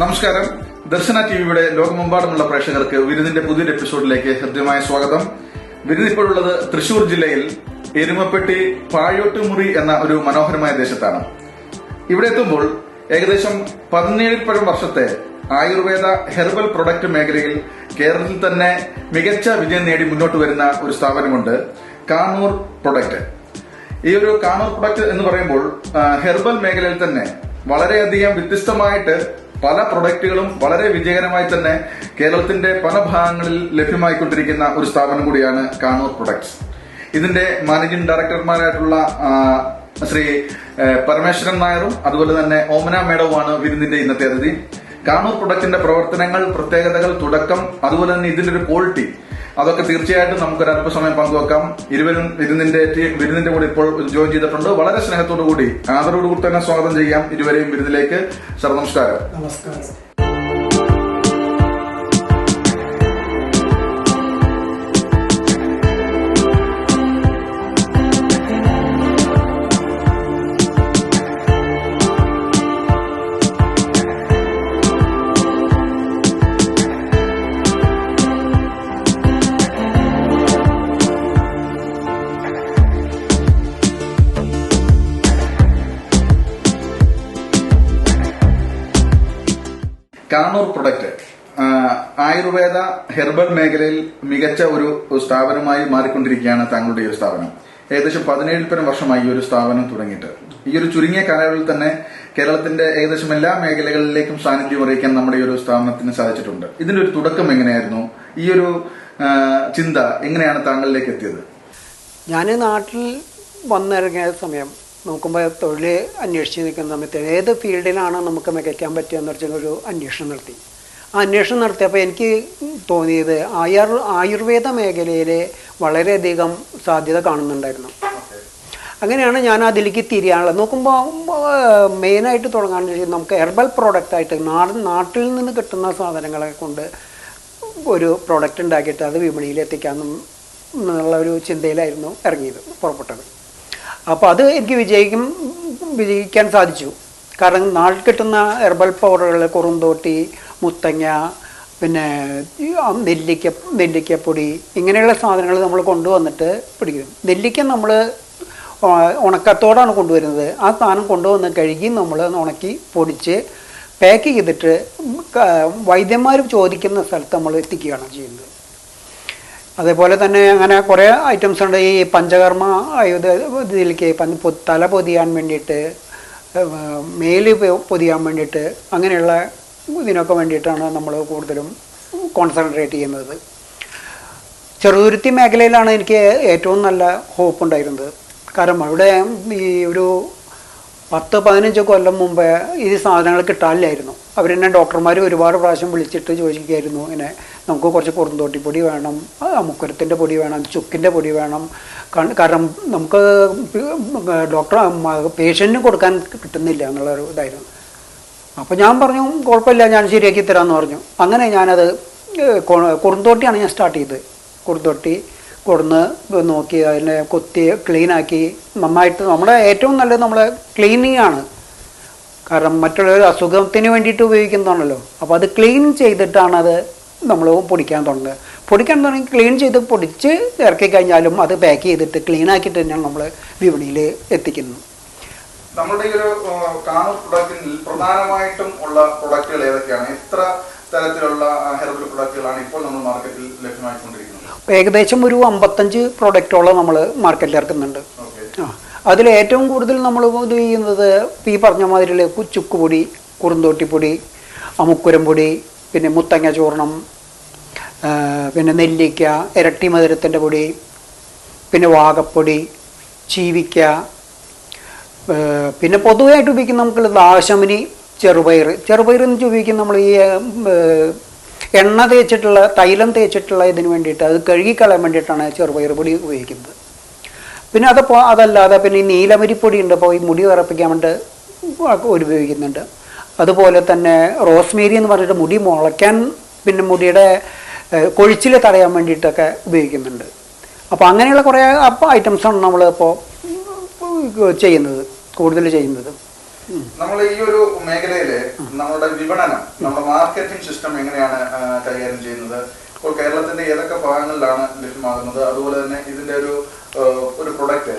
നമസ്കാരം. ദർശന ടിവിയുടെ ലോകമെമ്പാടുമുള്ള പ്രേക്ഷകർക്ക് വിരുദിന്റെ പുതിയൊരു എപ്പിസോഡിലേക്ക് ഹൃദ്യമായ സ്വാഗതം. വിരുദ് ഇപ്പോഴുള്ളത് തൃശൂർ ജില്ലയിൽ എരുമപ്പെട്ടി പാഴോട്ടുമുറി എന്ന ഒരു മനോഹരമായ ദേശത്താണ്. ഇവിടെ എത്തുമ്പോൾ ഏകദേശം പതിനേഴിൽ പഴം വർഷത്തെ ആയുർവേദ ഹെർബൽ പ്രൊഡക്റ്റ് മേഖലയിൽ കേരളത്തിൽ തന്നെ മികച്ച വിജയം നേടി മുന്നോട്ട് വരുന്ന ഒരു സ്ഥാപനമുണ്ട് കാനൂർ പ്രൊഡക്റ്റ്. ഈ ഒരു കാനൂർ പ്രൊഡക്റ്റ് എന്ന് പറയുമ്പോൾ ഹെർബൽ മേഖലയിൽ തന്നെ വളരെയധികം വ്യത്യസ്തമായിട്ട് പല പ്രൊഡക്റ്റുകളും വളരെ വിജയകരമായി തന്നെ കേരളത്തിന്റെ പല ഭാഗങ്ങളിൽ ലഭ്യമായിക്കൊണ്ടിരിക്കുന്ന ഒരു സ്ഥാപനം കൂടിയാണ് കാണൂർ പ്രൊഡക്ട്സ്. ഇതിന്റെ മാനേജിംഗ് ഡയറക്ടർമാരായിട്ടുള്ള ശ്രീ പരമേശ്വരൻ നായറും അതുപോലെ തന്നെ ഓമന മേഡവുമാണ് വിരുന്നിന്റെ ഇന്നത്തെ അതിഥി. കാണൂർ പ്രൊഡക്റ്റിന്റെ പ്രവർത്തനങ്ങൾ പ്രത്യേകതകൾ തുടക്കം അതുപോലെ തന്നെ ഇതിന്റെ ഒരു ക്വാളിറ്റി അതൊക്കെ തീർച്ചയായിട്ടും നമുക്കൊരു അല്പസമയം പങ്കുവെക്കാം. ഇരുവരും വിരുന്നിന്റെ വിരുന്നിന്റെ കൂടെ ഇപ്പോൾ ജോയിൻ ചെയ്തിട്ടുണ്ട്. വളരെ സ്നേഹത്തോടു കൂടി ആദരവോടുകൂടി തന്നെ സ്വാഗതം ചെയ്യാം ഇരുവരെയും വിരുന്നിലേക്ക്. സർ നമസ്കാരം. നമസ്കാരം കാനൂർ പ്രൊഡക്റ്റ് ആയുർവേദ ഹെർബൽ മേഖലയിൽ മികച്ച ഒരു സ്ഥാപനമായി മാറിക്കൊണ്ടിരിക്കുകയാണ് താങ്കളുടെ ഈ ഒരു സ്ഥാപനം. ഏകദേശം പതിനേഴ് പരം വർഷമായി ഈ ഒരു സ്ഥാപനം തുടങ്ങിയിട്ട്. ഈ ഒരു ചുരുങ്ങിയ കാലയളവിൽ തന്നെ കേരളത്തിന്റെ ഏകദേശം എല്ലാ മേഖലകളിലേക്കും സാന്നിധ്യം അറിയിക്കാൻ നമ്മുടെ ഈ ഒരു സ്ഥാപനത്തിന് സാധിച്ചിട്ടുണ്ട്. ഇതിന്റെ ഒരു തുടക്കം എങ്ങനെയായിരുന്നു? ഈ ഒരു ചിന്ത എങ്ങനെയാണ് താങ്കളിലേക്ക് എത്തിയത്? ഞാൻ നാട്ടിൽ വന്നിറങ്ങിയ സമയം നോക്കുമ്പോൾ തൊഴിൽ അന്വേഷിച്ച് നിൽക്കുന്ന സമയത്ത് ഏത് ഫീൽഡിലാണ് നമുക്ക് മികയ്ക്കാൻ പറ്റുക എന്ന് വെച്ചാൽ ഒരു അന്വേഷണം നടത്തി. ആ അന്വേഷണം നടത്തിയപ്പോൾ എനിക്ക് തോന്നിയത് ആയുർ ആയുർവേദ മേഖലയിൽ വളരെയധികം സാധ്യത കാണുന്നുണ്ടായിരുന്നു. അങ്ങനെയാണ് ഞാൻ അതിലേക്ക് തിരിയാനുള്ളത്. നോക്കുമ്പോൾ മെയിനായിട്ട് തുടങ്ങാൻ നമുക്ക് ഹെർബൽ പ്രോഡക്റ്റ് ആയിട്ട് നാട് നാട്ടിൽ നിന്ന് കിട്ടുന്ന സാധനങ്ങളെ കൊണ്ട് ഒരു പ്രോഡക്റ്റ് ഉണ്ടാക്കിയിട്ട് അത് വിപണിയിൽ എത്തിക്കാമെന്നും എന്നുള്ള ഒരു ചിന്തയിലായിരുന്നു ഇറങ്ങിയത് പുറപ്പെട്ടത്. അപ്പോൾ അത് എനിക്ക് വിജയിക്കും വിജയിക്കാൻ സാധിച്ചു. കാരണം നാട്ടിൽ കിട്ടുന്ന ഹെർബൽ പൗഡറുകൾ കുറുന്തോട്ടി മുത്തങ്ങ പിന്നെ നെല്ലിക്ക നെല്ലിക്കപ്പൊടി ഇങ്ങനെയുള്ള സാധനങ്ങൾ നമ്മൾ കൊണ്ടുവന്നിട്ട് പിടിക്കും. നെല്ലിക്ക നമ്മൾ ഉണക്കത്തോടാണ് കൊണ്ടുവരുന്നത്. ആ സാധനം കൊണ്ടുവന്ന് കഴുകി നമ്മൾ ഉണക്കി പൊടിച്ച് പാക്ക് ചെയ്തിട്ട് വൈദ്യന്മാർ ചോദിക്കുന്ന സ്ഥലത്ത് നമ്മൾ എത്തിക്കുകയാണ് ചെയ്യുന്നത്. അതേപോലെ തന്നെ അങ്ങനെ കുറേ ഐറ്റംസ് ഉണ്ട്. ഈ പഞ്ചകർമ്മ ആയുധ ഇതിലേക്ക് തല പൊതിയാൻ വേണ്ടിയിട്ട് മേൽ പൊതിയാൻ വേണ്ടിയിട്ട് അങ്ങനെയുള്ള ഇതിനൊക്കെ വേണ്ടിയിട്ടാണ് നമ്മൾ കൂടുതലും കോൺസെൻട്രേറ്റ് ചെയ്യുന്നത്. ചെറുതുരുത്തി മേഖലയിലാണ് എനിക്ക് ഏറ്റവും നല്ല ഹോപ്പ് ഉണ്ടായിരുന്നത്. കാരണം അവിടെ ഈ ഒരു പത്ത് പതിനഞ്ച് കൊല്ലം മുമ്പേ ഈ സാധനങ്ങൾ കിട്ടാനില്ലായിരുന്നു. അവരെന്നെ ഡോക്ടർമാർ ഒരുപാട് പ്രാവശ്യം വിളിച്ചിട്ട് ചോദിക്കുകയായിരുന്നു. ഇങ്ങനെ നമുക്ക് കുറച്ച് കുറുന്തോട്ടി പൊടി വേണം മുക്കുരത്തിന്റെ പൊടി വേണം ചുക്കിന്റെ പൊടി വേണം. കാരണം നമുക്ക് ഡോക്ടർ പേഷ്യന്റിന് കൊടുക്കാൻ കിട്ടുന്നില്ല എന്നുള്ളൊരു ഇതായിരുന്നു. അപ്പോൾ ഞാൻ പറഞ്ഞു കുഴപ്പമില്ല ഞാൻ ശരിയാക്കി തരാമെന്ന് പറഞ്ഞു. അങ്ങനെ ഞാനത് കുറുന്തോട്ടിയാണ് ഞാൻ സ്റ്റാർട്ട് ചെയ്തത്. കുറുന്തോട്ടി കൊടുന്ന് നോക്കി അതിനെ കൊത്തി ക്ലീനാക്കി നന്നായിട്ട് നമ്മുടെ ഏറ്റവും നല്ലത് നമ്മളെ ക്ലീനിങ് ആണ്. കാരണം മറ്റുള്ളവർ അസുഖത്തിന് വേണ്ടിയിട്ട് ഉപയോഗിക്കുന്നതാണല്ലോ. അപ്പോൾ അത് ക്ലീൻ ചെയ്തിട്ടാണ് അത് നമ്മൾ പൊടിക്കാൻ തുടങ്ങുന്നത് പൊടിക്കാൻ തുടങ്ങി ക്ലീൻ ചെയ്ത് പൊടിച്ച് ഇറക്കി കഴിഞ്ഞാലും അത് പാക്ക് ചെയ്തിട്ട് ക്ലീൻ ആക്കിയിട്ട് തന്നെയാണ് നമ്മൾ വിപണിയിൽ എത്തിക്കുന്നത്. നമ്മുടെ ഈ ഒരു കാണൂർ പ്രൊഡക്റ്റിൽ പ്രധാനമായിട്ടും ഉള്ള പ്രൊഡക്റ്റുകൾ ഏതൊക്കെയാണ്? എത്ര തരത്തിലുള്ള ഹെർബൽ പ്രൊഡക്റ്റുകളാണ് ഇപ്പോൾ നമ്മൾ മാർക്കറ്റിൽ ലഭ്യമായിക്കൊണ്ടിരിക്കുന്നത്? ഏകദേശം ഒരു അമ്പത്തഞ്ച് പ്രൊഡക്റ്റോളം നമ്മൾ മാർക്കറ്റിൽ ഇറക്കുന്നുണ്ട്. ആ. അതിൽ ഏറ്റവും കൂടുതൽ നമ്മൾ ഇത് ചെയ്യുന്നത് ഈ പറഞ്ഞ മാതിരി ചുക്കുപൊടി കുറുന്തോട്ടിപ്പൊടി അമുക്കുരം പൊടി പിന്നെ മുത്തങ്ങ ചൂർണം പിന്നെ നെല്ലിക്ക ഇരട്ടി മധുരത്തിന്റെ പൊടി പിന്നെ വാകപ്പൊടി ചീവിക്ക പിന്നെ പൊതുവായിട്ട് ഉപയോഗിക്കുന്ന നമുക്കുള്ളത് ദാശമിനി ചെറുപയർ ചെറുപയർ എന്ന് ഉപയോഗിക്കുന്ന നമ്മൾ ഈ എണ്ണ തേച്ചിട്ടുള്ള തൈലം തേച്ചിട്ടുള്ള ഇതിന് വേണ്ടിയിട്ട് അത് കഴുകിക്കളയാൻ വേണ്ടിയിട്ടാണ് ചെറുപയർ പൊടി ഉപയോഗിക്കുന്നത്. പിന്നെ അതപ്പോൾ അതല്ലാതെ പിന്നെ ഈ നീലമരിപ്പൊടി ഉണ്ട് അപ്പോൾ ഈ മുടി വിറപ്പിക്കാൻ വേണ്ടി ഉപയോഗിക്കുന്നുണ്ട്. അതുപോലെ തന്നെ റോസ്മേരി എന്ന് പറഞ്ഞിട്ട് മുടി മുളയ്ക്കാൻ പിന്നെ മുടിയുടെ കൊഴിച്ചിൽ തടയാൻ വേണ്ടിയിട്ടൊക്കെ ഉപയോഗിക്കുന്നുണ്ട്. അപ്പോൾ അങ്ങനെയുള്ള കുറേ ഐറ്റംസാണ് നമ്മൾ ഇപ്പോൾ ചെയ്യുന്നത് കൂടുതൽ ചെയ്യുന്നത്. നമ്മൾ ഈ ഒരു മേഖലയിൽ നമ്മുടെ വിപണനം നമ്മുടെ മാർക്കറ്റിംഗ് സിസ്റ്റം എങ്ങനെയാണ് കൈകാര്യം ചെയ്യുന്നത്? ഇപ്പോൾ കേരളത്തിന്റെ ഏതൊക്കെ ഭാഗങ്ങളിലാണ് ലഭ്യമാകുന്നത്? അതുപോലെ തന്നെ ഇതിന്റെ ഒരു ഒരു പ്രൊഡക്റ്റ്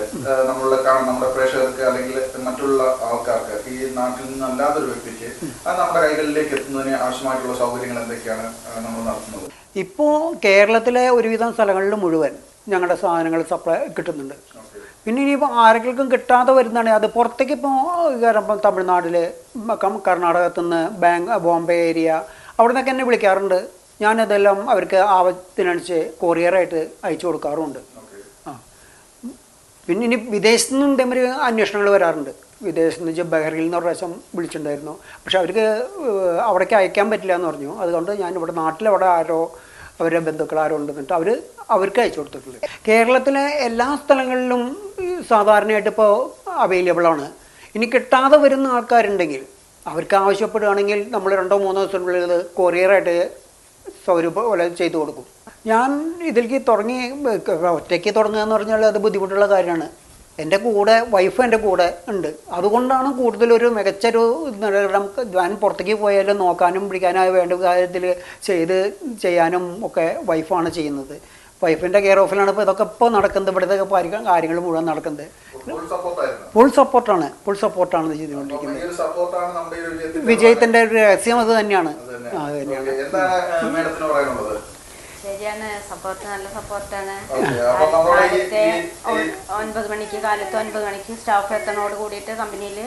നമ്മളുടെ കാണാൻ നമ്മുടെ പ്രേക്ഷകർക്ക് അല്ലെങ്കിൽ മറ്റുള്ള ആൾക്കാർക്ക് ഈ നാട്ടിൽ നിന്ന് അല്ലാത്തൊരു വ്യക്തിക്ക് അത് നമ്മുടെ കൈകളിലേക്ക് എത്തുന്നതിന് ആവശ്യമായിട്ടുള്ള സൗകര്യങ്ങൾ എന്തൊക്കെയാണ് നമ്മൾ നടത്തുന്നത്? ഇപ്പോൾ കേരളത്തിലെ ഒരുവിധം സ്ഥലങ്ങളിൽ മുഴുവൻ ഞങ്ങളുടെ സാധനങ്ങൾ സപ്ലൈ കിട്ടുന്നുണ്ട്. പിന്നെ ഇനിയിപ്പോൾ ആരെങ്കിലും കിട്ടാതെ വരുന്നതാണ് അത് പുറത്തേക്ക് ഇപ്പോൾ കയറുമ്പോൾ തമിഴ്നാട്ടിൽ കർണാടകത്തു നിന്ന് ബാങ്ക് ബോംബെ ഏരിയ അവിടെ നിന്നൊക്കെ എന്നെ വിളിക്കാറുണ്ട്. ഞാനതെല്ലാം അവർക്ക് ആവശ്യത്തിനനുസരിച്ച് കൊറിയറായിട്ട് അയച്ചു കൊടുക്കാറുമുണ്ട്. ആ. പിന്നെ ഇനി വിദേശത്തു നിന്നും ഇതേമാതിരി അന്വേഷണങ്ങൾ വരാറുണ്ട്. വിദേശത്ത് നിന്ന് ബഹ്റിയിൽ നിന്ന് ഒരു പ്രാവശ്യം വിളിച്ചിട്ടുണ്ടായിരുന്നു. പക്ഷെ അവർക്ക് അവിടേക്ക് അയക്കാൻ പറ്റില്ല എന്ന് പറഞ്ഞു. അതുകൊണ്ട് ഞാൻ ഇവിടെ നാട്ടിലവിടെ ആരോ അവരുടെ ബന്ധുക്കൾ ആരോ ഉണ്ടെന്നിട്ട് അവർ അവർക്ക് അയച്ചു കൊടുത്തിട്ടുണ്ട്. കേരളത്തിലെ എല്ലാ സ്ഥലങ്ങളിലും സാധാരണയായിട്ട് ഇപ്പോൾ അവൈലബിൾ ആണ്. ഇനി കിട്ടാതെ വരുന്ന ആൾക്കാരുണ്ടെങ്കിൽ അവർക്ക് ആവശ്യപ്പെടുകയാണെങ്കിൽ നമ്മൾ രണ്ടോ മൂന്നോ ദിവസത്തിനുള്ളിൽ കൊറിയറായിട്ട് സൗകര്യം പോലെ ചെയ്തു കൊടുക്കും. ഞാൻ ഇതിലേക്ക് തുടങ്ങി ഒറ്റയ്ക്ക് തുടങ്ങുക എന്ന് പറഞ്ഞാൽ അത് ബുദ്ധിമുട്ടുള്ള കാര്യമാണ്. എന്റെ കൂടെ വൈഫ് എന്റെ കൂടെ ഉണ്ട്. അതുകൊണ്ടാണ് കൂടുതലൊരു മികച്ചൊരു നമുക്ക് ഞാൻ പുറത്തേക്ക് പോയാലും നോക്കാനും പിടിക്കാനും വേണ്ട കാര്യത്തിൽ ചെയ്ത് ചെയ്യാനും ഒക്കെ വൈഫാണ് ചെയ്യുന്നത്. വൈഫിന്റെ കെയർ ഓഫിലാണ് ഇപ്പോൾ ഇതൊക്കെ ഇപ്പോൾ നടക്കുന്നത്. ഇവിടുത്തെ കാര്യങ്ങൾ മുഴുവൻ നടക്കുന്നത്. ഫുൾ സപ്പോർട്ടാണ് ഫുൾ സപ്പോർട്ടാണ് ചെയ്തുകൊണ്ടിരിക്കുന്നത്. വിജയത്തിന്റെ ഒരു രഹസ്യം അത് തന്നെയാണ്. അത് തന്നെയാണ്. സപ്പോർട്ട് നല്ല സപ്പോർട്ടാണ് കാലത്തെ ഒൻപത് മണിക്ക് കാലത്ത് ഒൻപത് മണിക്ക് സ്റ്റാഫ് എത്തണോട് കൂടിയിട്ട് കമ്പനിയിൽ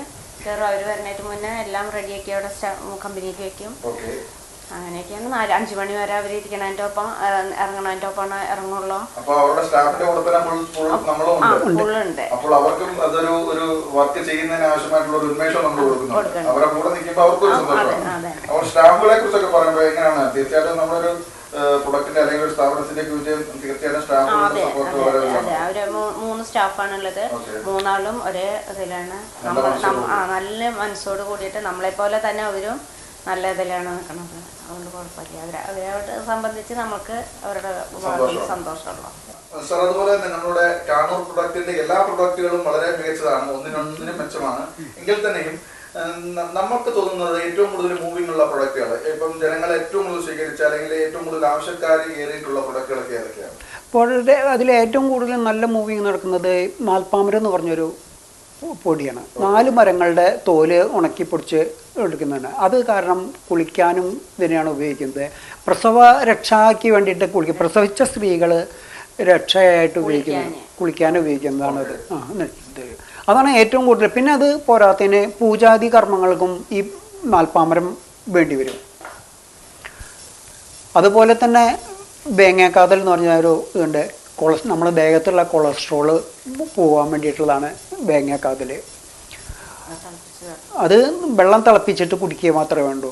കയറും അവർ വരുന്നതിന് മുന്നേ എല്ലാം റെഡിയാക്കി അവിടെ കമ്പനിയിൽ വെക്കും. അങ്ങനെയൊക്കെയാണ് നാല് അഞ്ചു മണി വരെ അവർ ഇരിക്കണതിന്റെ ഒപ്പം ഇറ- ഇറങ്ങണതിന്റെ ഒപ്പമാണ് ഇറങ്ങുള്ളൂ ഫുള്ളുണ്ട് അപ്പോൾ അവർക്കും അതൊരു ഒരു വർക്ക് ചെയ്യുന്നതിന് ആവശ്യമായിട്ടുള്ള ഒരു ഉന്മേഷം നമ്മൾ കൊടുക്കുന്നുണ്ട്. കൊടുക്കുന്നുണ്ട്. അവരുടെ കൂടെ നിൽക്കുമ്പോൾ അവർക്കൊരു സന്തോഷമാണ്. അതെ, അതെ. അപ്പോൾ സ്റ്റാഫുകളെ കുറിച്ചൊക്കെ പറയുമ്പോൾ എങ്ങനെയാണ്? തീർച്ചയായിട്ടും നമ്മളൊരു പ്രൊഡക്റ്റിന്റെ അല്ലെങ്കിൽ ഒരു സ്ഥാപനത്തിന്റെ വിജയം തീർച്ചയായിട്ടും സ്റ്റാഫ് സപ്പോർട്ട് വളരെ അവർ മൂന്ന് സ്റ്റാഫാണുള്ളത്. മൂന്നാളും ഒരേ ഇതിലാണ്. ആ നല്ല മനസ്സോട് കൂടിയിട്ട് നമ്മളെ പോലെ തന്നെ അവരും നല്ല ഇതിലാണ് നിൽക്കുന്നത്. അതുകൊണ്ട് കുഴപ്പമില്ല. അവരെ അവരോട് സംബന്ധിച്ച് നമുക്ക് അവരുടെ സന്തോഷമുള്ള സാർ അതുപോലെ തന്നെ നമ്മുടെ കാണൂർ പ്രൊഡക്റ്റിന്റെ എല്ലാ പ്രൊഡക്റ്റുകളും വളരെ മികച്ചതാണ്. ഒന്നിനൊന്നിനും മെച്ചമാണ്. എങ്കിൽ തന്നെയും നമുക്ക് തോന്നുന്നത് ഏറ്റവും കൂടുതൽ മൂവിംഗ് ഉള്ള പ്രൊഡക്റ്റുകൾ ഇപ്പം ജനങ്ങൾ ഏറ്റവും കൂടുതൽ സ്വീകരിച്ച അല്ലെങ്കിൽ ഏറ്റവും കൂടുതൽ ആവശ്യക്കാർ ഏറിയിട്ടുള്ള പ്രൊഡക്റ്റുകളൊക്കെ ഏതൊക്കെയാണ്? അപ്പോൾ അതിൽ ഏറ്റവും കൂടുതൽ നല്ല മൂവിങ് നടക്കുന്നത് നാൽപ്പാമരം എന്ന് പറഞ്ഞൊരു പൊടിയാണ്. നാല് മരങ്ങളുടെ തോൽ ഉണക്കി പൊടിച്ച് എടുക്കുന്നതാണ്. അത് കാരണം കുളിക്കാനും ഇതിനെയാണ് ഉപയോഗിക്കുന്നത്. പ്രസവ രക്ഷയ്ക്ക് വേണ്ടിയിട്ട് കുളിക്കുക പ്രസവിച്ച സ്ത്രീകൾ രക്ഷയായിട്ട് ഉപയോഗിക്കുന്നത് കുളിക്കാൻ ഉപയോഗിക്കുന്നതാണ് അത് ആ അതാണ് ഏറ്റവും കൂടുതൽ. പിന്നെ അത് പോരാത്തതിന് പൂജാതി കർമ്മങ്ങൾക്കും ഈ നാൽപ്പാമരം വേണ്ടി വരും. അതുപോലെ തന്നെ വേങ്ങേക്കാതൽ എന്ന് പറഞ്ഞ ഒരു ഇതുണ്ട്. കൊളസ് നമ്മുടെ ദേഹത്തുള്ള കൊളസ്ട്രോൾ പോകാൻ വേണ്ടിയിട്ടുള്ളതാണ് വേങ്ങേക്കാതൽ അത് വെള്ളം തിളപ്പിച്ചിട്ട് കുടിക്കുക മാത്രമേ വേണ്ടൂ.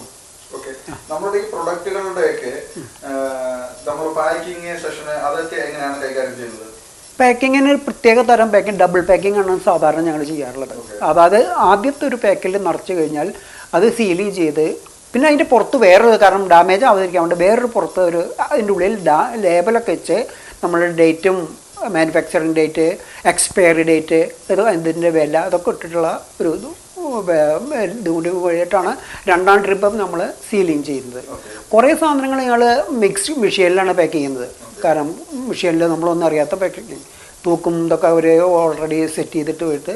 നമ്മുടെ ഈ പ്രൊഡക്റ്റുകളുടെയൊക്കെ നമ്മൾ പാക്കിങ് സെഷന് അതൊക്കെ എങ്ങനെയാണ് കൈകാര്യം ചെയ്യുന്നത്? പാക്കിങ്ങിന് ഒരു പ്രത്യേക തരം പാക്കിംഗ് ഡബിൾ പാക്കിംഗ് ആണ് സാധാരണ ഞങ്ങൾ ചെയ്യാറുള്ളത്. അതായത് ആദ്യത്തെ ഒരു പാക്കിൽ നിറച്ച് കഴിഞ്ഞാൽ അത് സീലിംഗ് ചെയ്ത് പിന്നെ അതിന്റെ പുറത്ത് വേറൊരു കാരണം ഡാമേജ് ആവാതിരിക്കാൻ വേണ്ടി വേറൊരു പുറത്ത് ഒരു അതിന്റെ ഉള്ളിൽ ഡാ ലേബലൊക്കെ വെച്ച് നമ്മുടെ ഡേറ്റും മാനുഫാക്ചറിങ് ഡേറ്റ് എക്സ്പയറി ഡേറ്റ് ഇത് ഇതിന്റെ വില അതൊക്കെ ഇട്ടിട്ടുള്ള ഒരു ഇത് വഴിയായിട്ടാണ് രണ്ടാം ട്രിപ്പ് നമ്മൾ സീലിങ് ചെയ്യുന്നത്. കുറേ സാധനങ്ങൾ ഞങ്ങൾ മിക്സ്ഡ് മെഷീനിലാണ് പാക്ക് ചെയ്യുന്നത്. കാരണം മെഷീനിൽ നമ്മളൊന്നും അറിയാത്ത പാക്കിങ്. തൂക്കും ഇതൊക്കെ അവർ ഓൾറെഡി സെറ്റ് ചെയ്തിട്ട് പോയിട്ട്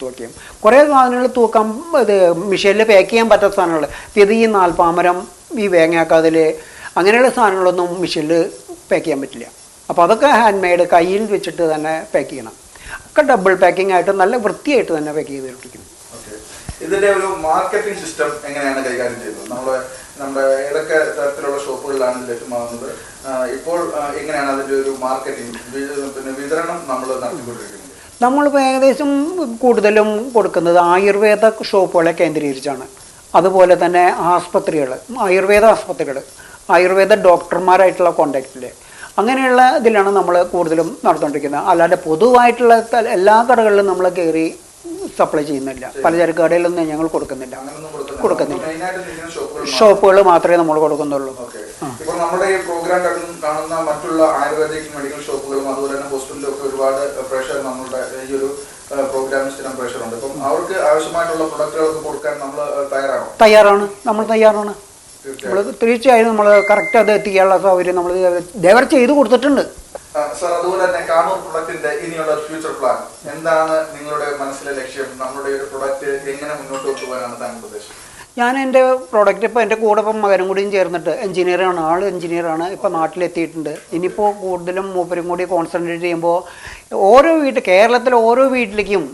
തൂക്കിയും കുറേ സാധനങ്ങൾ തൂക്കാം ഇത് മെഷീനിൽ പാക്ക് ചെയ്യാൻ പറ്റാത്ത സാധനങ്ങൾ. ഇത് ഈ നാൽപ്പാമരം ഈ വേങ്ങാക്കാതിൽ അങ്ങനെയുള്ള സാധനങ്ങളൊന്നും മെഷീനിൽ പാക്ക് ചെയ്യാൻ പറ്റില്ല. അപ്പോൾ അതൊക്കെ ഹാൻഡ് മെയ്ഡ് കയ്യിൽ വെച്ചിട്ട് തന്നെ പാക്ക് ചെയ്യണം. ഒക്കെ ഡബിൾ പാക്കിംഗ് ആയിട്ട് നല്ല വൃത്തിയായിട്ട് തന്നെ പാക്ക് ചെയ്തിട്ടിരിക്കും ഓക്കെ ഇതിന്റെ ഒരു മാർക്കറ്റിംഗ് സിസ്റ്റം എങ്ങനെയാണ് കൈകാര്യം ചെയ്യുന്നത്? നമ്മുടെ നമ്മുടെ ഏതൊക്കെ തരത്തിലുള്ള ഷോപ്പുകളിലാണ് ഇത് ലഭ്യമാകുന്നത്? ഇപ്പോൾ എങ്ങനെയാണ് അതിന്റെ ഒരു മാർക്കറ്റിംഗ് പിന്നെ വിതരണം നമ്മൾ നടത്തിക്കൊണ്ടിരിക്കുന്നത്? നമ്മളിപ്പോൾ ഏകദേശം കൂടുതലും കൊടുക്കുന്നത് ആയുർവേദ ഷോപ്പുകളെ കേന്ദ്രീകരിച്ചാണ്. അതുപോലെ തന്നെ ആസ്പത്രികൾ ആയുർവേദ ആസ്പത്രികൾ ആയുർവേദ ഡോക്ടർമാരായിട്ടുള്ള കോണ്ടാക്റ്റിൽ. അങ്ങനെയുള്ള ഇതിലാണ് നമ്മൾ കൂടുതലും നടന്നുകൊണ്ടിരിക്കുന്നത് അല്ലാതെ പൊതുവായിട്ടുള്ള എല്ലാ കടകളിലും നമ്മൾ കയറി സപ്ലൈ ചെയ്യുന്നില്ല പലചരക്ക് കടയിലൊന്നും ഞങ്ങൾ കൊടുക്കുന്നില്ല കൊടുക്കുന്നില്ല. ഷോപ്പുകൾ മാത്രമേ നമ്മൾ കൊടുക്കുന്നുള്ളൂ ഇപ്പോൾ നമ്മുടെ ഈ പ്രോഗ്രാം കാണുന്ന മറ്റുള്ള ആയുർവേദിക് മെഡിക്കൽ ഷോപ്പുകളും അതുപോലെ തന്നെ ഹോസ്പിറ്റലിലും ഒക്കെ ഒരുപാട് പ്രഷർ നമ്മുടെ ഈ ഒരു പ്രോഗ്രാമിൽ സ്ഥിരം ഉണ്ട് അപ്പം അവർക്ക് ആവശ്യമായിട്ടുള്ള പ്രൊഡക്റ്റുകളൊക്കെ കൊടുക്കാൻ നമ്മൾ തയ്യാറാണോ തയ്യാറാണ് നമ്മൾ തയ്യാറാണ് നമ്മൾ തീർച്ചയായും നമ്മൾ കറക്റ്റ് അത് എത്തിക്കാനുള്ള സൗകര്യം നമ്മൾ ദേവർ ചെയ്ത് കൊടുത്തിട്ടുണ്ട് സാർ അതുപോലെ തന്നെ കാണൂർ പ്രൊഡക്റ്റിന്റെ ഇനിയുള്ള ഫ്യൂച്ചർ പ്ലാൻ എന്താണ് നിങ്ങളുടെ മനസ്സിലെ ലക്ഷ്യം? നമ്മുടെ ഒരു പ്രൊഡക്റ്റ് എങ്ങനെ മുന്നോട്ട് കൊണ്ടുപോകാനാണ് താങ്കൾ ഉദ്ദേശം ഞാൻ എന്റെ പ്രോഡക്റ്റ് ഇപ്പോൾ എന്റെ കൂടെ ഇപ്പം മകനും കൂടിയും ചേർന്നിട്ട് എഞ്ചിനീയറാണ് ആൾ എഞ്ചിനീയറാണ് ഇപ്പോൾ നാട്ടിലെത്തിയിട്ടുണ്ട്. ഇനിയിപ്പോൾ കൂടുതലും മൂപ്പരും കൂടി കോൺസെൻട്രേറ്റ് ചെയ്യുമ്പോൾ ഓരോ വീട്ടിൽ കേരളത്തിലെ ഓരോ വീട്ടിലേക്കും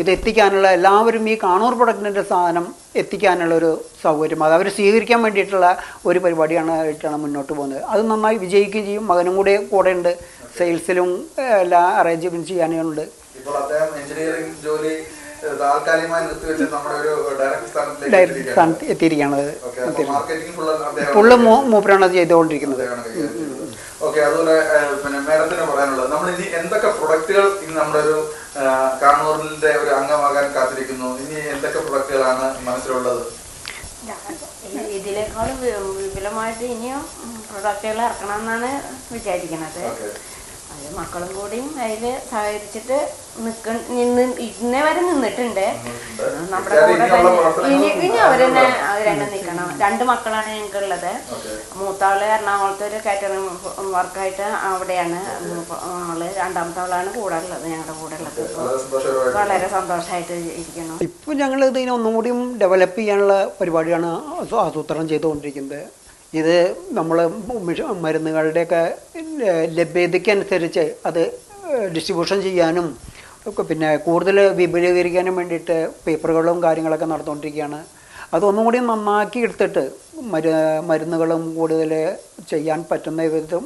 ഇത് എത്തിക്കാനുള്ള എല്ലാവരും ഈ കാണൂർ പ്രൊഡക്റ്റിന്റെ സാധനം എത്തിക്കാനുള്ള ഒരു സൗകര്യം. അത് അവർ സ്വീകരിക്കാൻ വേണ്ടിയിട്ടുള്ള ഒരു പരിപാടിയാണ് ആയിട്ടാണ് മുന്നോട്ട് പോകുന്നത്. അത് നന്നായി വിജയിക്കുകയും ചെയ്യും. മകനും കൂടെ കൂടെ ഉണ്ട്. സെയിൽസിലും എല്ലാ അറേഞ്ച്മെന്റ് ചെയ്യാനുണ്ട്. ഡയറക്റ്റ് എത്തിയിരിക്കുകയാണ്. സ്ഥാനത്ത് ഫുള്ള് മൂപ്പരാണ് അത് ചെയ്തുകൊണ്ടിരിക്കുന്നത്. ഓക്കെ അതുപോലെ പിന്നെ മേഡത്തിന് പറയാനുള്ളത്. നമ്മൾ ഇനി എന്തൊക്കെ പ്രൊഡക്റ്റുകൾ ഇനി നമ്മുടെ ഒരു കാണൂറിന്റെ ഒരു അംഗമാകാൻ കാത്തിരിക്കുന്നു? ഇനി എന്തൊക്കെ പ്രൊഡക്റ്റുകളാണ് മനസ്സിലുള്ളത്? ഇതിനേക്കാളും വിപുലമായിട്ട് ഇനിയും പ്രൊഡക്റ്റുകൾ ഇറക്കണം എന്നാണ് വിചാരിക്കുന്നത്. അത് മക്കളും കൂടിയും അതിൽ സഹകരിച്ചിട്ട് നിക്ക നിന്ന് ഇന്നേ വരെ നിന്നിട്ടുണ്ട്. നമ്മുടെ കൂടെ തന്നെ ഇനി ഇനി അവരെന്നെ അവരെന്നെ നിൽക്കണം. രണ്ട് മക്കളാണ് ഞങ്ങൾക്കുള്ളത്. ഉള്ളത് മൂത്താൾ എറണാകുളത്ത് ഒരു കാറ്ററിംഗ് വർക്കായിട്ട് അവിടെയാണ്. ആൾ രണ്ടാമത്തെ ആളാണ് കൂടെ ഉള്ളത് ഞങ്ങളുടെ കൂടെ ഉള്ളത്. വളരെ സന്തോഷമായിട്ട് ഇരിക്കണം ഇപ്പം ഞങ്ങൾ ഇതിനെ ഒന്നും കൂടിയും ഡെവലപ്പ് ചെയ്യാനുള്ള പരിപാടിയാണ് ആസൂ- ആസൂത്രണം ചെയ്തുകൊണ്ടിരിക്കുന്നത്. ഇത് നമ്മൾ മരുന്നുകളുടെയൊക്കെ ലഭ്യതയ്ക്കനുസരിച്ച് അത് ഡിസ്ട്രിബ്യൂഷൻ ചെയ്യാനും ഒക്കെ പിന്നെ കൂടുതൽ വിപുലീകരിക്കാനും വേണ്ടിയിട്ട് പേപ്പറുകളും കാര്യങ്ങളൊക്കെ നടന്നുകൊണ്ടിരിക്കുകയാണ് അതൊന്നും കൂടി നന്നാക്കി എടുത്തിട്ട് മരു മരുന്നുകളും കൂടുതൽ ചെയ്യാൻ പറ്റുന്ന വിധം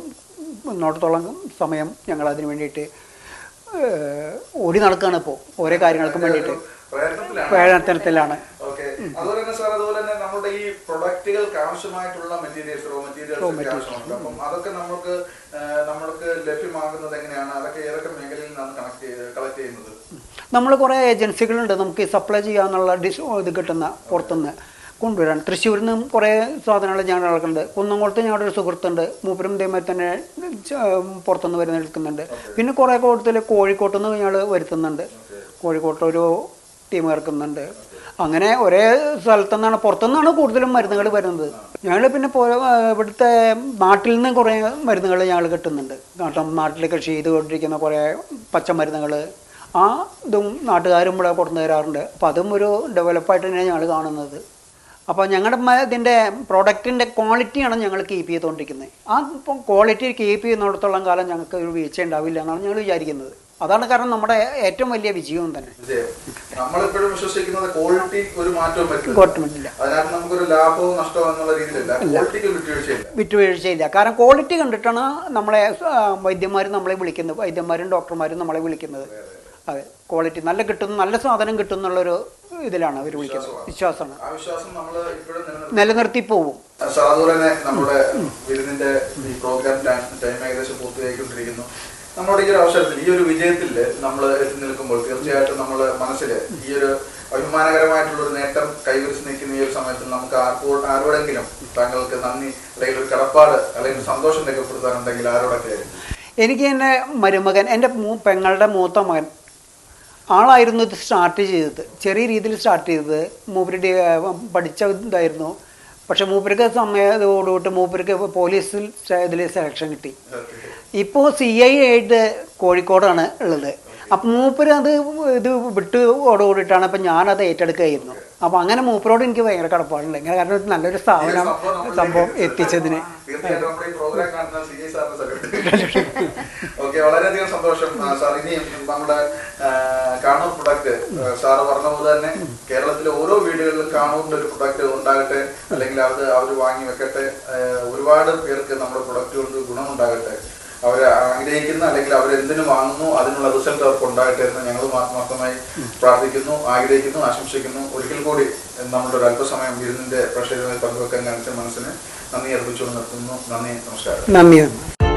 മുന്നോട്ടത്തോളം സമയം ഞങ്ങൾ അതിന് വേണ്ടിയിട്ട് ഓടി നടക്കുകയാണ് ഇപ്പോൾ ഓരോ കാര്യങ്ങൾക്കും വേണ്ടിയിട്ട്. പ്രയത്നത്തിലാണ്. അതുപോലെ തന്നെ സാർ അതുപോലെ തന്നെ നമ്മുടെ ഈ പ്രൊഡക്റ്റുകൾക്ക് ആവശ്യമായിട്ടുള്ള മെറ്റീരിയൽസ് റോ മെറ്റീരിയൽസ് ആവശ്യമുണ്ട്. അപ്പം അതൊക്കെ നമുക്ക് നമ്മൾക്ക് ലഭ്യമാകുന്നത് എങ്ങനെയാണ്? അതൊക്കെ ഏതൊക്കെ മേഖലയിൽ നിന്നാണ് കണക്ട് ചെയ്ത് കളക്ട് ചെയ്യുന്നത്? നമ്മൾ കുറേ ഏജൻസികളുണ്ട്. നമുക്ക് സപ്ലൈ ചെയ്യാന്നുള്ള ഡിസ് ഇത് കിട്ടുന്ന പുറത്തുനിന്ന് കൊണ്ടുവരാൻ. തൃശ്ശൂരിൽ നിന്നും കുറേ സാധനങ്ങൾ ഞാൻ ഇറക്കുന്നുണ്ട് കുന്നംകുളത്ത് ഞങ്ങളുടെ ഒരു സുഹൃത്തുണ്ട്. മൂപ്പരും ഇതേമാതിരി തന്നെ പുറത്തുനിന്ന് വരുന്ന എടുക്കുന്നുണ്ട്. പിന്നെ കുറേ കൂടുതൽ കോഴിക്കോട്ടുനിന്ന് ഞങ്ങൾ വരുത്തുന്നുണ്ട്. കോഴിക്കോട്ടൊരു ടീം ഇറക്കുന്നുണ്ട് അങ്ങനെ ഒരേ സ്ഥലത്തു നിന്നാണ് പുറത്തുനിന്നാണ് കൂടുതലും മരുന്നുകൾ വരുന്നത്. ഞങ്ങൾ പിന്നെ ഇവിടുത്തെ നാട്ടിൽ നിന്ന് കുറേ മരുന്നുകൾ ഞങ്ങൾ കിട്ടുന്നുണ്ട്. കാരണം നാട്ടിൽ കൃഷി ചെയ്തുകൊണ്ടിരിക്കുന്ന കുറേ പച്ചമരുന്നുകൾ ആ ഇതും നാട്ടുകാരും ഇവിടെ കൊണ്ടുവന്ന് തരാറുണ്ട്. അപ്പോൾ അതും ഒരു ഡെവലപ്പായിട്ട് തന്നെയാണ് ഞങ്ങൾ കാണുന്നത്. അപ്പോൾ ഞങ്ങളുടെ ഇതിന്റെ പ്രോഡക്റ്റിന്റെ ക്വാളിറ്റിയാണ് ഞങ്ങൾ കീപ്പ് ചെയ്തുകൊണ്ടിരിക്കുന്നത്. ആ ക്വാളിറ്റി കീപ്പ് ചെയ്യുന്നിടത്തോളം കാലം ഞങ്ങൾക്ക് ഒരു വീഴ്ച ഉണ്ടാവില്ല എന്നാണ് ഞങ്ങൾ വിചാരിക്കുന്നത്. അതാണ് കാരണം നമ്മുടെ ഏറ്റവും വലിയ വിജയവും തന്നെ. നമ്മളെപ്പോഴും വിശ്വസിക്കുന്നത് ക്വാളിറ്റി ഒരു മാറ്റവും പറ്റില്ല. ഗവൺമെന്റില്ല അതിനകത്ത് നമുക്കൊരു ലാഭവും നഷ്ടവും എന്നുള്ള രീതിയിലല്ല. ക്വാളിറ്റിക്ക് വിട്ടുവീഴ്ചയില്ല. കാരണം ക്വാളിറ്റി കണ്ടിട്ടാണ് നമ്മളെ വൈദ്യന്മാർ നമ്മളെ വിളിക്കുന്നത്. വൈദ്യന്മാരും ഡോക്ടർമാരും നമ്മളെ വിളിക്കുന്നത്. അതെ ക്വാളിറ്റി നല്ല കിട്ടും നല്ല സാധനം കിട്ടും എന്നുള്ളൊരു ഇതിലാണ് അവർ വിളിക്കുന്നത്. വിശ്വാസമാണ്. നിലനിർത്തി. പോവും സാധുവിനെ നമ്മുടെ വിരുന്നിന്റെ ഈ പ്രോഗ്രാം ടൈം ഏകദേശം പൂർത്തിയായിക്കൊണ്ടിരിക്കുന്നു. നമ്മുടെ ഈ ഒരു അവസരത്തിൽ ഈ ഒരു വിജയത്തിൽ നമ്മൾ എത്തി നിൽക്കുമ്പോൾ തീർച്ചയായിട്ടും നമ്മൾ മനസ്സിൽ ഈ ഒരു അഭിമാനകരമായിട്ടുള്ള ഒരു നേട്ടം കൈവരിച്ച് നിൽക്കുന്ന ഈ ഒരു സമയത്ത് നമുക്ക് ആർക്കോ ആരോടെങ്കിലും താങ്കൾക്ക് നന്ദി അല്ലെങ്കിൽ ഒരു കടപ്പാട് അല്ലെങ്കിൽ സന്തോഷം രേഖപ്പെടുത്താനുണ്ടെങ്കിൽ ആരോടൊക്കെ? എനിക്ക് എന്റെ മരുമകൻ എന്റെ മൂ പെങ്ങളുടെ മൂത്ത മകൻ ആളായിരുന്നു ഇത് സ്റ്റാർട്ട് ചെയ്തത്. ചെറിയ രീതിയിൽ സ്റ്റാർട്ട് ചെയ്തത്. മൂപ്പരുടെ പഠിച്ച ഇതായിരുന്നു. പക്ഷെ മൂപ്പർക്ക് സമയത്തോടുകൂട്ട് മൂപ്പർക്ക് പോലീസിൽ ഇതിൽ സെലക്ഷൻ കിട്ടി. ഇപ്പോൾ സി ഐ ആയിട്ട് കോഴിക്കോടാണ് ഉള്ളത്. അപ്പം മൂപ്പര് അത് ഇത് വിട്ട് ഓടുകൂടിയിട്ടാണ് അപ്പം ഞാനത് ഏറ്റെടുക്കുകയായിരുന്നു. അപ്പം അങ്ങനെ മൂപ്പരോട് എനിക്ക് ഭയങ്കര കടപ്പാടുണ്ട്. ഇങ്ങനെ കാരണം ഒരു നല്ലൊരു സ്ഥാപനം സംഭവം എത്തിച്ചതിന്. വളരെയധികം സന്തോഷം. സാർ ഇനിയും നമ്മുടെ ആ, കാണൂർ പ്രൊഡക്റ്റ് സാറ് പറഞ്ഞ പോലെ തന്നെ കേരളത്തിലെ ഓരോ വീടുകളിലും കാണൂറിന്റെ ഒരു പ്രൊഡക്റ്റ് ഉണ്ടാകട്ടെ അല്ലെങ്കിൽ അത് അവർ വാങ്ങി വെക്കട്ടെ ഒരുപാട് പേർക്ക് നമ്മുടെ പ്രൊഡക്റ്റ് കൊണ്ട് ഗുണമുണ്ടാകട്ടെ. അവർ ആഗ്രഹിക്കുന്ന അല്ലെങ്കിൽ അവർ എന്തിനു വാങ്ങുന്നു അതിനുള്ള റിസൾട്ട് അവർക്ക് ഉണ്ടാകട്ടെ എന്ന് ഞങ്ങൾ ആത്മാർത്ഥമായി പ്രാർത്ഥിക്കുന്നു ആഗ്രഹിക്കുന്നു ആശംസിക്കുന്നു. ഒരിക്കൽ കൂടി നമ്മളുടെ ഒരു അല്പസമയം വിരുന്നിന്റെ പ്രഷറുമായി പങ്കുവെക്കാൻ കാണിച്ച മനസ്സിന് നന്ദി അർപ്പിച്ചുകൊണ്ട് നിർത്തുന്നു. നന്ദി നമസ്കാരം. നന്ദി.